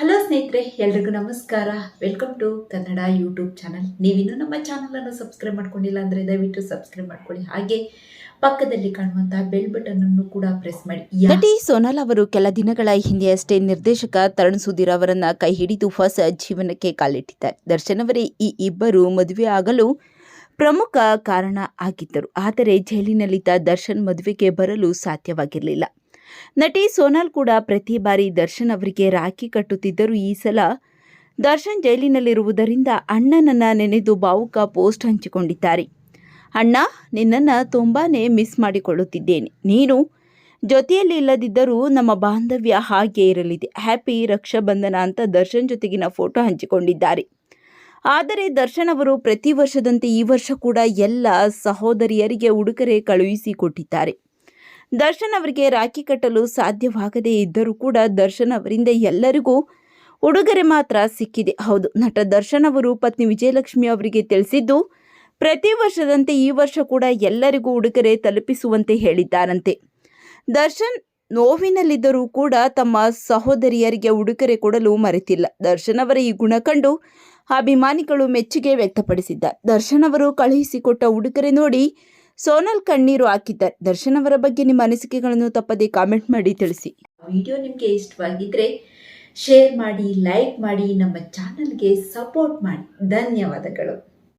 Hello ಸ್ನೇಹಿತರೆ, ಎಲ್ರಿಗೂ ನಮಸ್ಕಾರ. Welcome to Kannada YouTube channel ನೀವಿನ್ನೂ ನಮ್ಮ ಚಾನಲನ್ನು ಸಬ್ಸ್ಕ್ರೈಬ್ ಮಾಡ್ಕೊಂಡಿಲ್ಲ ಅಂದರೆ ದಯವಿಟ್ಟು ಸಬ್ಸ್ಕ್ರೈಬ್ ಮಾಡ್ಕೊಳ್ಳಿ. ಹಾಗೆ ಪಕ್ಕದಲ್ಲಿ ಕಾಣುವಂತಹ ಬೆಲ್ ಬಟನ್ ಅನ್ನು ಕೂಡ ಪ್ರೆಸ್ ಮಾಡಿ. ನಟಿ ಸೋನಾಲ್ ಅವರು ಕೆಲ ದಿನಗಳ ಹಿಂದೆಯಷ್ಟೇ ನಿರ್ದೇಶಕ ತರುಣ್ ಸುಧೀರ್ ಅವರನ್ನ ಕೈ ಹಿಡಿದು ಹೊಸ ಜೀವನಕ್ಕೆ ಕಾಲಿಟ್ಟಿದ್ದಾರೆ. ದರ್ಶನ್ ಅವರೇ ಈ ಇಬ್ಬರು ಮದುವೆ ಆಗಲು ಪ್ರಮುಖ ಕಾರಣ ಆಗಿದ್ದರು. ಆದರೆ ಜೈಲಿನಲ್ಲಿದ್ದ ದರ್ಶನ್ ಮದುವೆಗೆ ಬರಲು ಸಾಧ್ಯವಾಗಿರಲಿಲ್ಲ. ನಟಿ ಸೋನಾಲ್ ಕೂಡ ಪ್ರತಿ ಬಾರಿ ದರ್ಶನ್ ಅವರಿಗೆ ರಾಖಿ ಕಟ್ಟುತ್ತಿದ್ದರು ಈ ಸಲ ದರ್ಶನ್ ಜೈಲಿನಲ್ಲಿರುವುದರಿಂದ ಅಣ್ಣನನ್ನ ನೆನೆದು ಭಾವುಕ ಪೋಸ್ಟ್ ಹಂಚಿಕೊಂಡಿದ್ದಾರೆ. ಅಣ್ಣ, ನಿನ್ನನ್ನು ತುಂಬಾನೇ ಮಿಸ್ ಮಾಡಿಕೊಳ್ಳುತ್ತಿದ್ದೇನೆ. ನೀನು ಜೊತೆಯಲ್ಲಿ ಇಲ್ಲದಿದ್ದರೂ ನಮ್ಮ ಬಾಂಧವ್ಯ ಹಾಗೆ ಇರಲಿದೆ. ಹ್ಯಾಪಿ ರಕ್ಷಾಬಂಧನ ಅಂತ ದರ್ಶನ್ ಜೊತೆಗಿನ ಫೋಟೋ ಹಂಚಿಕೊಂಡಿದ್ದಾರೆ. ಆದರೆ ದರ್ಶನ್ ಅವರು ಪ್ರತಿ ವರ್ಷದಂತೆ ಈ ವರ್ಷ ಕೂಡ ಎಲ್ಲ ಸಹೋದರಿಯರಿಗೆ ಉಡುಗೊರೆ ಕಳುಹಿಸಿ ಕೊಟ್ಟಿದ್ದಾರೆ. ದರ್ಶನ್ ಅವರಿಗೆ ರಾಖಿ ಕಟ್ಟಲು ಸಾಧ್ಯವಾಗದೇ ಇದ್ದರೂ ಕೂಡ ದರ್ಶನ್ ಅವರಿಂದ ಎಲ್ಲರಿಗೂ ಉಡುಗೊರೆ ಮಾತ್ರ ಸಿಕ್ಕಿದೆ. ಹೌದು, ನಟ ದರ್ಶನ್ ಅವರು ಪತ್ನಿ ವಿಜಯಲಕ್ಷ್ಮಿ ಅವರಿಗೆ ತಿಳಿಸಿದ್ದು, ಪ್ರತಿ ವರ್ಷದಂತೆ ಈ ವರ್ಷ ಕೂಡ ಎಲ್ಲರಿಗೂ ಉಡುಗೊರೆ ತಲುಪಿಸುವಂತೆ ಹೇಳಿದ್ದಾರಂತೆ. ದರ್ಶನ್ ನೋವಿನಲ್ಲಿದ್ದರೂ ಕೂಡ ತಮ್ಮ ಸಹೋದರಿಯರಿಗೆ ಉಡುಗೊರೆ ಕೊಡಲು ಮರೆತಿಲ್ಲ. ದರ್ಶನ್ ಅವರ ಈ ಗುಣ ಕಂಡು ಅಭಿಮಾನಿಗಳು ಮೆಚ್ಚುಗೆ ವ್ಯಕ್ತಪಡಿಸಿದ್ದ ದರ್ಶನ್ ಅವರು ಕಳುಹಿಸಿಕೊಟ್ಟ ಉಡುಗೊರೆ ನೋಡಿ ಸೋನಲ್ ಕಣ್ಣೀರು ಹಾಕಿದ್ದಾರೆ ದರ್ಶನ್ ಅವರ ಬಗ್ಗೆ ನಿಮ್ಮ ಅನಿಸಿಕೆಗಳನ್ನು ತಪ್ಪದೆ ಕಾಮೆಂಟ್ ಮಾಡಿ ತಿಳಿಸಿ. ವಿಡಿಯೋ ನಿಮಗೆ ಇಷ್ಟವಾಗಿದ್ರೆ ಶೇರ್ ಮಾಡಿ ಲೈಕ್ ಮಾಡಿ, ನಮ್ಮ ಚಾನಲ್ಗೆ ಸಪೋರ್ಟ್ ಮಾಡಿ. ಧನ್ಯವಾದಗಳು.